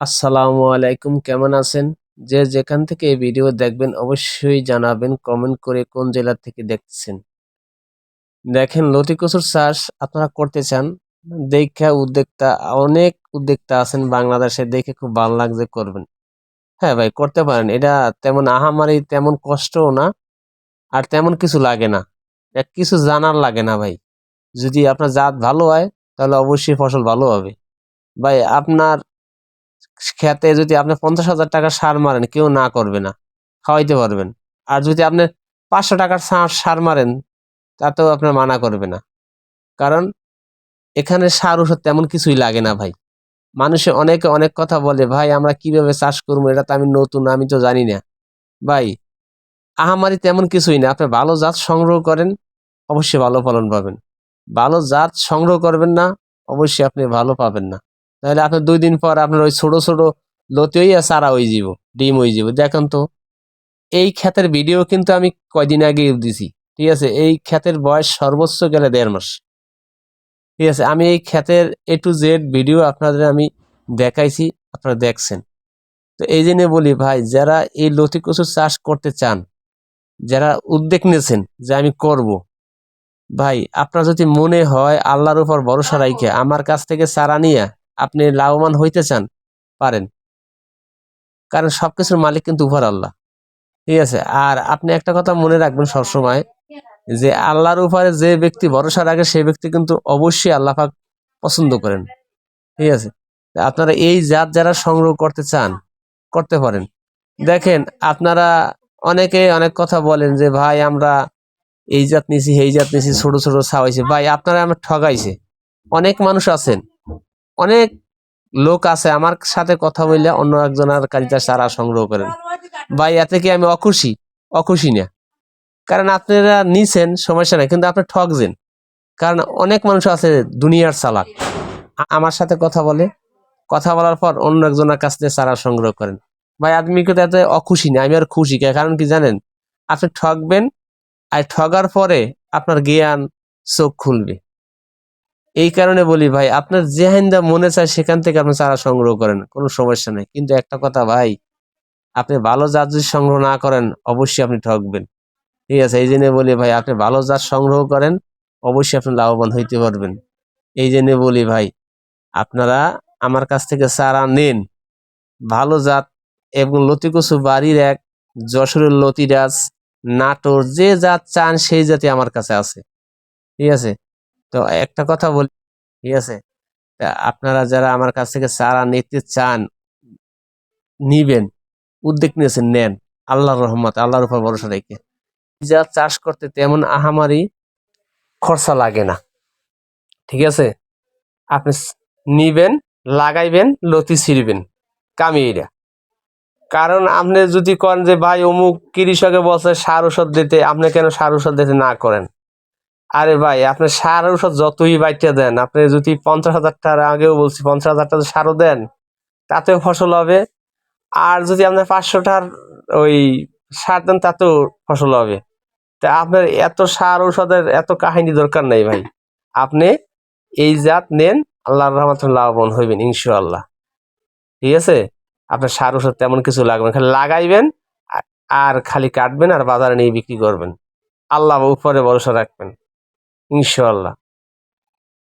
আসসালামু আলাইকুম, কেমন আছেন? যে যেখান থেকে এই ভিডিও দেখবেন, অবশ্যই জানাবেন, কমেন্ট করে কোন জেলা থেকে দেখছেন দেখেন, লতি কচুর চাষ আপনারা করতে চান, দেখা উদ্যোক্তা, অনেক উদ্যোক্তা আছেন বাংলাদেশে, দেখে খুব ভালো লাগছে করবেন। হ্যাঁ ভাই, করতে পারেন, এটা তেমন আহামারি, তেমন কষ্টও না, আর তেমন কিছু লাগে না। কিছু জানার লাগে না ভাই। যদি আপনার জাত ভালো হয়, তাহলে অবশ্যই ফসল ভালো হবে। ভাই, আপনার খেতে যদি আপনি পঞ্চাশ হাজার টাকা সার মারেন, কেউ না করবে না। খাওয়াইতে পারবেন। আর যদি আপনি পাঁচশো টাকার সার সার মারেন, তাতেও আপনার মানা করবে না। কারণ এখানে সার, ওষুধ তেমন কিছুই লাগে না ভাই। মানুষে অনেকে অনেক কথা বলে, ভাই, আমরা কীভাবে চাষ করব? এটা তো আমি নতুন, আমি তো জানি না। ভাই, আহামারি তেমন কিছুই না। আপনি ভালো জাত সংগ্রহ করেন, অবশ্যই ভালো ফলন পাবেন। ভালো জাত সংগ্রহ করবেন না, অবশ্যই আপনি ভালো পাবেন না। তাহলে আপনার দুই দিন পর আপনার ওই ছোট ছোট লতি হইয়া সারা হয়ে যাব ডিম হয়ে যাব দেখেন তো, এই ক্ষেতের ভিডিও কিন্তু আমি কয়দিন আগে দিছি, ঠিক আছে? এই ক্ষেতের বয়স সর্বোচ্চ গেলে দেড় মাস। ঠিক আছে? আমি এই ক্ষেতের এ টু জেড ভিডিও আপনাদের আমি দেখাইছি, আপনারা দেখছেন। তো এই জন্য বলি ভাই, যারা এই লতি কচুর চাষ করতে চান, যারা উদ্যোগ নিয়েছেন যে আমি করব, ভাই, আপনার যদি মনে হয় আল্লাহর উপর ভরসা রাইখে, আমার কাছ থেকে চারা নিয়ে আপনি লাভবান হইতে চান, পারেন। কারণ সবকিছুর মালিক কিন্তু উপর আল্লাহ। ঠিক আছে? আর আপনি একটা কথা মনে রাখবেন সবসময় যে আল্লাহর উপরে যে ব্যক্তি ভরসা রাখে সেই ব্যক্তি কিন্তু অবশ্যই আল্লাহ পাক পছন্দ করেন। ঠিক আছে? আপনারা এই জাত যারা সংগ্রহ করতে চান, করতে পারেন। দেখেন, আপনারা অনেকে অনেক কথা বলেন যে, ভাই, আমরা এই জাত নিছি এই জাত নিছি, ছোট ছোট ছাওয়াইছে। ভাই, আপনারা আমার ঠগাইছে। অনেক মানুষ আছেন। অনেক লোক আছে, আমার সাথে কথা বললে অন্য একজনের কারিতা সারা সংগ্রহ করেন। ভাই, এতে কি আমি অখুশি? অখুশি না। কারণ আপনারা নিছেন, সমস্যা নাই, কিন্তু আপনি ঠকছেন কারণ অনেক মানুষ আছে দুনিয়ার চালাক। আমার সাথে কথা বলে। কথা বলার পর অন্য একজনের কাছ থেকে চারা সংগ্রহ করেন। ভাই আপনি কিন্তু এত অখুশি না, আমি আর খুশি কারণ কি জানেন? আপনি ঠকবেন, আর ঠগার পরে আপনার জ্ঞান চোখ খুলবে। এই কারণে বলি ভাই, আপনার যে হাইন্দা মনে চায় সেখান থেকে আপনি চারা সংগ্রহ করেন, কোনো সমস্যা নেই। কিন্তু একটা কথা ভাই, আপনি ভালো জাত যদি সংগ্রহ না করেন, অবশ্যই আপনি ঠকবেন। ঠিক আছে, এই জন্য বলি ভাই, আপনি ভালো জাত সংগ্রহ করেন, অবশ্যই আপনি লাভবান হইতে পারবেন। এই জন্য বলি ভাই, আপনারা আমার কাছ থেকে চারা নেন। ভালো জাত এবং লতিকচু বাড়ির এক, যশোরের লতিরাজ, নাটোর, যে জাত চান সেই জাতি আমার কাছে আছে। ঠিক আছে? তো একটা কথা বলি, ঠিক আছে? আপনারা যারা আমার কাছ থেকে চারা নিতে চান, নিবেন, উদ্যোগ নিয়েছেন, নেন। আল্লাহর রহমত, আল্লাহর উপর ভরসা রেখে। যা চাষ করতে তেমন আহামারি খরচা লাগে না, ঠিক আছে? আপনি নিবেন, লাগাইবেন, লতি ছিড়বেন কামিয়েরা কারণ আপনি যদি করেন যে, ভাই, অমুক কৃষকে বলছে সার ওষুধ দিতে আপনি কেন সার ওষুধ দিতে না করেন? আরে ভাই, আপনি সার ওষুধ যতই বাইটা দেন, আপনি যদি পঞ্চাশ হাজার টাকার আগেও বলছি, পঞ্চাশ হাজার টাকা সারও দেন, তাতেও ফসল হবে। আর যদি আপনি পাঁচশো টাকার ওই সার দেন, তাতেও ফসল হবে। তা আপনার এত সার ঔষধের এত কাহিনী দরকার নাই ভাই। আপনি এই জাত নেন, আল্লাহর রহমত লাভবান হইবেন, ইনশাআল্লাহ। ঠিক আছে? আপনার সার ওষুধ তেমন কিছু লাগবে খালি লাগাইবেন, আর খালি কাটবেন, আর বাজারে নিয়ে বিক্রি করবেন। আল্লাহ উপরে ভরসা রাখবেন। ইনশাআল্লাহ।